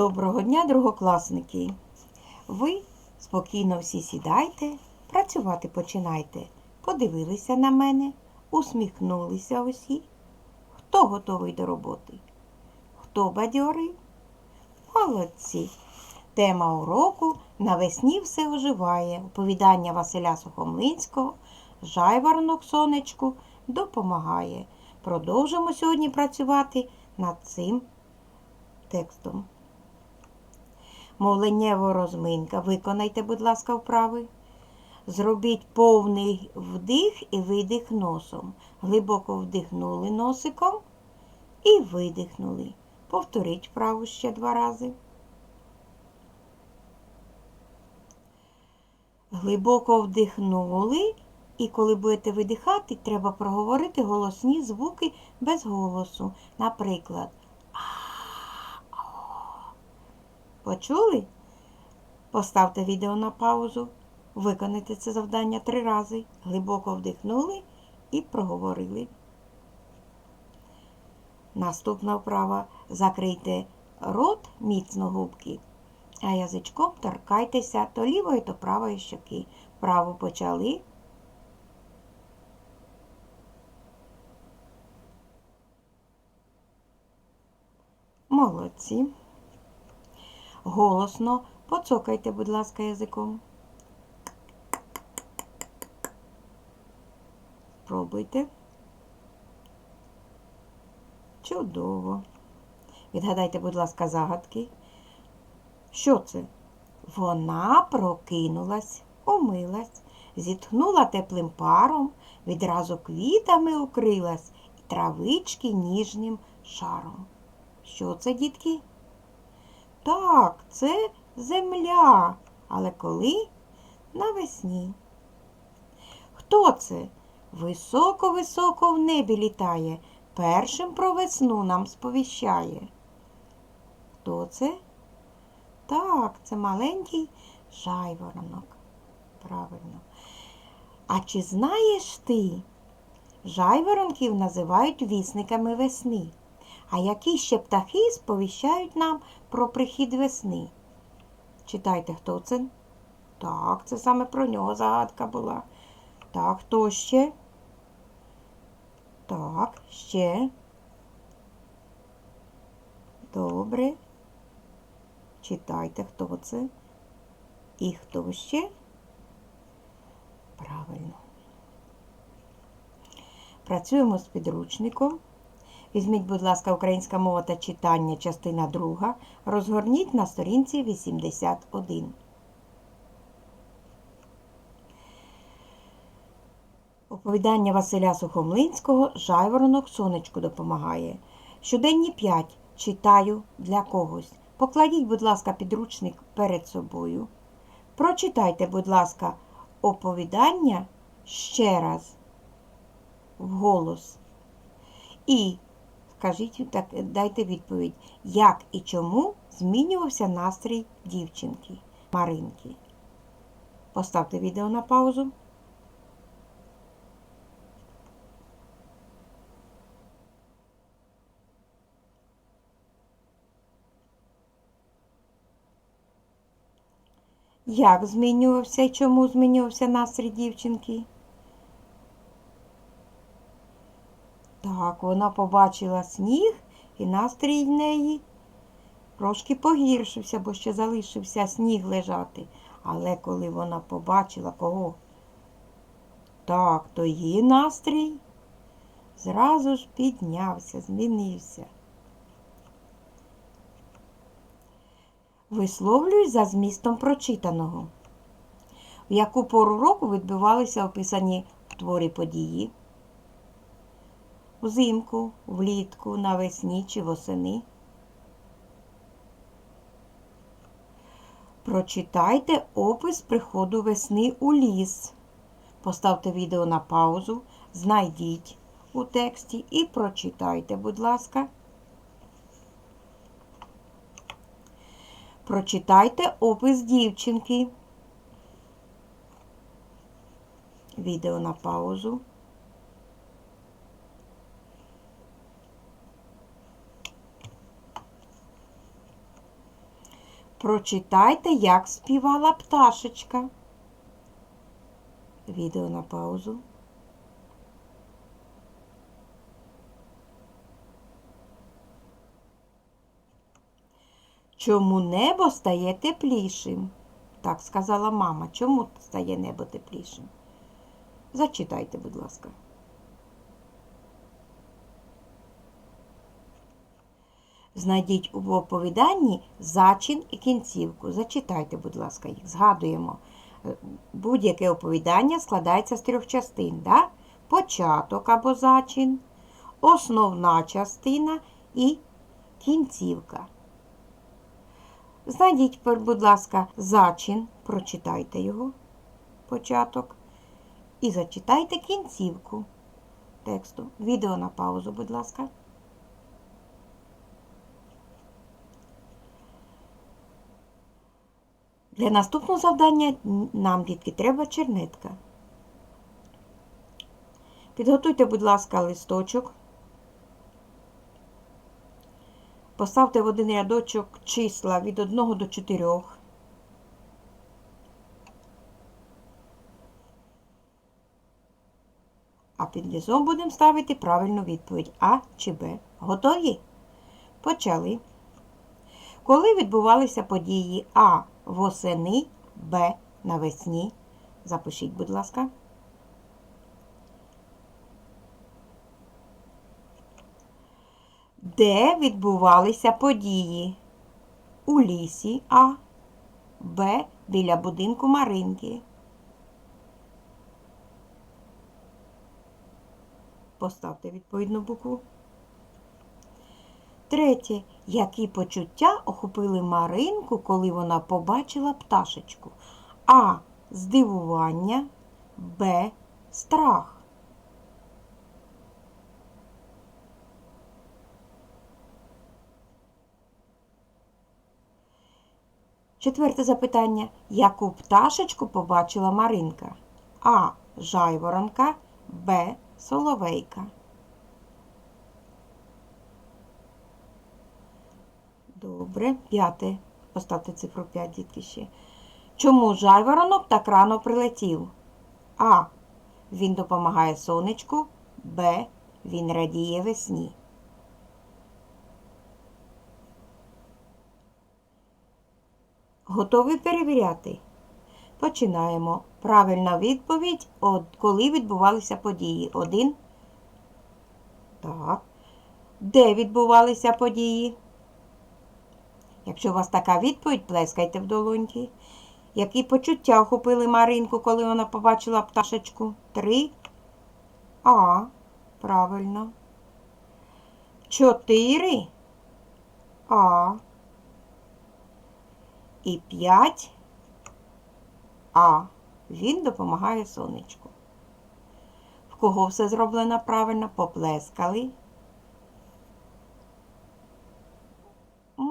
Доброго дня, другокласники! Ви спокійно всі сідайте, працювати починайте. Подивилися на мене, усміхнулися усі. Хто готовий до роботи? Хто бадьорий? Молодці! Тема уроку навесні все оживає. Оповідання Василя Сухомлинського Жайворонок сонечку допомагає. Продовжимо сьогодні працювати над цим текстом. Мовленнєва розминка. Виконайте, будь ласка, вправи. Зробіть повний вдих і видих носом. Глибоко вдихнули носиком і видихнули. Повторіть вправу ще два рази. Глибоко вдихнули, і коли будете видихати, треба проговорити голосні звуки без голосу. Наприклад, Почули? Поставте відео на паузу. Виконайте це завдання три рази. Глибоко вдихнули і проговорили. Наступна вправа. Закрийте рот міцно губки, а язичком торкайтеся то лівої, то правої щоки. Праву почали. Молодці. Голосно поцокайте, будь ласка, язиком. Пробуйте. Чудово. Відгадайте, будь ласка, загадки. Що це? Вона прокинулась, умилась, зітхнула теплим паром, відразу квітами укрилась і травички ніжним шаром. Що це, дітки? Так, це земля. Але коли? Навесні. Хто це? Високо-високо в небі літає, першим про весну нам сповіщає. Хто це? Так, це маленький жайворонок. Правильно. А чи знаєш ти? Жайворонків називають вісниками весни. А які ще птахи сповіщають нам про прихід весни? Читайте, хто це? Так, це саме про нього загадка була. Так, хто ще? Так, ще. Добре. Читайте, хто це. І хто ще? Правильно. Працюємо з підручником. Візьміть, будь ласка, українська мова та читання, частина 2. Розгорніть на сторінці 81. Оповідання Василя Сухомлинського Жайворонок сонечку допомагає. Щоденні 5. Читаю для когось. Покладіть, будь ласка, підручник перед собою. Прочитайте, будь ласка, оповідання ще раз вголос. І скажіть, так, дайте відповідь, як і чому змінювався настрій дівчинки Маринки. Поставте відео на паузу. Як змінювався і чому змінювався настрій дівчинки? Так, вона побачила сніг, і настрій в неї трошки погіршився, бо ще залишився сніг лежати. Але коли вона побачила кого? Так, то її настрій зразу ж піднявся, змінився. Висловлюй за змістом прочитаного. В яку пору року відбувалися описані в творі події? Взимку, влітку, навесні чи восени. Прочитайте опис приходу весни у ліс. Поставте відео на паузу, знайдіть у тексті і прочитайте, будь ласка. Прочитайте опис дівчинки. Відео на паузу. Прочитайте, як співала пташечка. Відео на паузу. Чому небо стає теплішим? Так сказала мама. Чому стає небо теплішим? Зачитайте, будь ласка. Знайдіть у оповіданні зачин і кінцівку. Зачитайте, будь ласка, їх. Згадуємо. Е, Будь-яке оповідання складається з трьох частин. Да? Початок або зачин, основна частина і кінцівка. Знайдіть, будь ласка, зачин, прочитайте його, початок, і зачитайте кінцівку тексту. Відео на паузу, будь ласка. Для наступного завдання нам, дітки, треба чернетка. Підготуйте, будь ласка, листочок. Поставте в один рядочок числа від 1 до 4. А під низом будемо ставити правильну відповідь А чи Б. Готові? Почали. Коли відбувалися події А восени, Б навесні? Запишіть, будь ласка. Де відбувалися події? У лісі А, Б біля будинку Маринки. Поставте відповідну букву. Третє. Які почуття охопили Маринку, коли вона побачила пташечку? А. Здивування, Б. Страх. Четверте запитання. Яку пташечку побачила Маринка? А. Жайворонка, Б. Соловейка. Добре. П'яте. Поставте цифру 5, дітки ще. Чому жайворонок так рано прилетів? А. Він допомагає сонечку. Б. Він радіє весні. Готові перевіряти? Починаємо. Правильна відповідь, от коли відбувалися події. Один. Так. Де відбувалися події? Якщо у вас така відповідь, плескайте в долоньки. Які почуття охопили Маринку, коли вона побачила пташечку? Три. А. Правильно. Чотири. А. І п'ять. А. Він допомагає сонечку. В кого все зроблено правильно? Поплескали.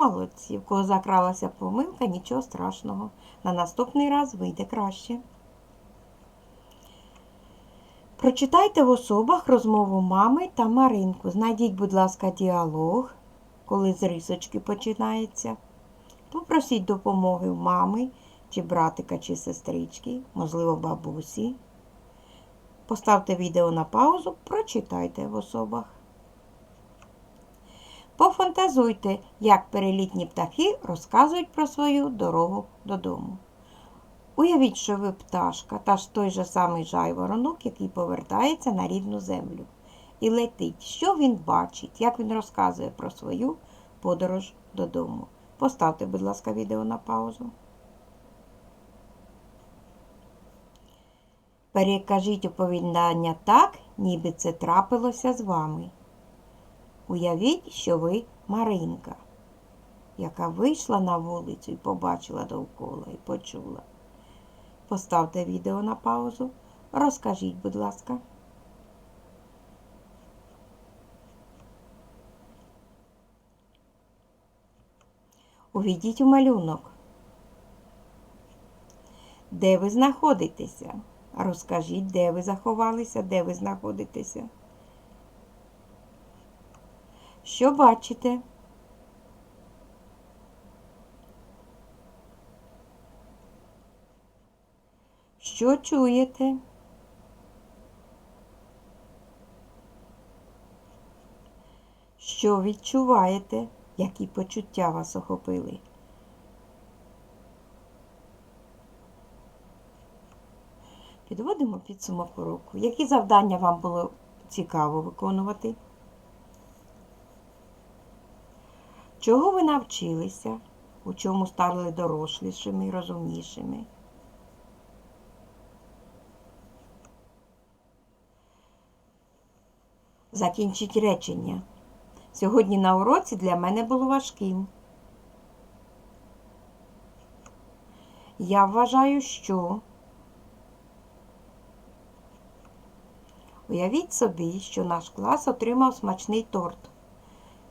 Молодці, в кого закралася помилка, нічого страшного. На наступний раз вийде краще. Прочитайте в особах розмову мами та Маринку. Знайдіть, будь ласка, діалог, коли з рисочки починається. Попросіть допомоги в мами, чи братика, чи сестрички, можливо, бабусі. Поставте відео на паузу, прочитайте в особах. Пофантазуйте, як перелітні птахи розказують про свою дорогу додому. Уявіть, що ви пташка, та ж той же самий жайворонок, який повертається на рідну землю. І летить, що він бачить, як він розказує про свою подорож додому. Поставте, будь ласка, відео на паузу. Перекажіть оповідання так, ніби це трапилося з вами. Уявіть, що ви Маринка, яка вийшла на вулицю і побачила довкола і почула. Поставте відео на паузу. Розкажіть, будь ласка. Увійдіть у малюнок. Де ви знаходитеся? Розкажіть, де ви заховалися, де ви знаходитеся що бачите? Що чуєте? Що відчуваєте, які почуття вас охопили? Підводимо підсумок уроку. Які завдання вам було цікаво виконувати? Чого ви навчилися? У чому стали дорослішими, розумнішими? Закінчіть речення. Сьогодні на уроці для мене було важким. Я вважаю, що уявіть собі, що наш клас отримав смачний торт.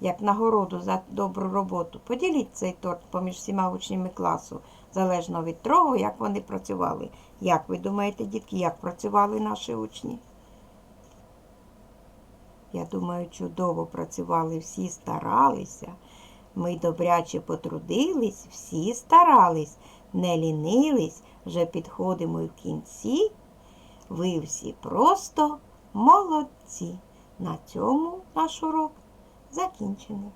Як нагороду за добру роботу. Поділіть цей торт поміж всіма учнями класу, залежно від того, як вони працювали. Як ви думаєте, дітки, як працювали наші учні? Я думаю, чудово працювали, всі старалися. Ми добряче потрудились, всі старались, не лінились, вже підходимо в кінці. Ви всі просто молодці. На цьому наш урок zapięciem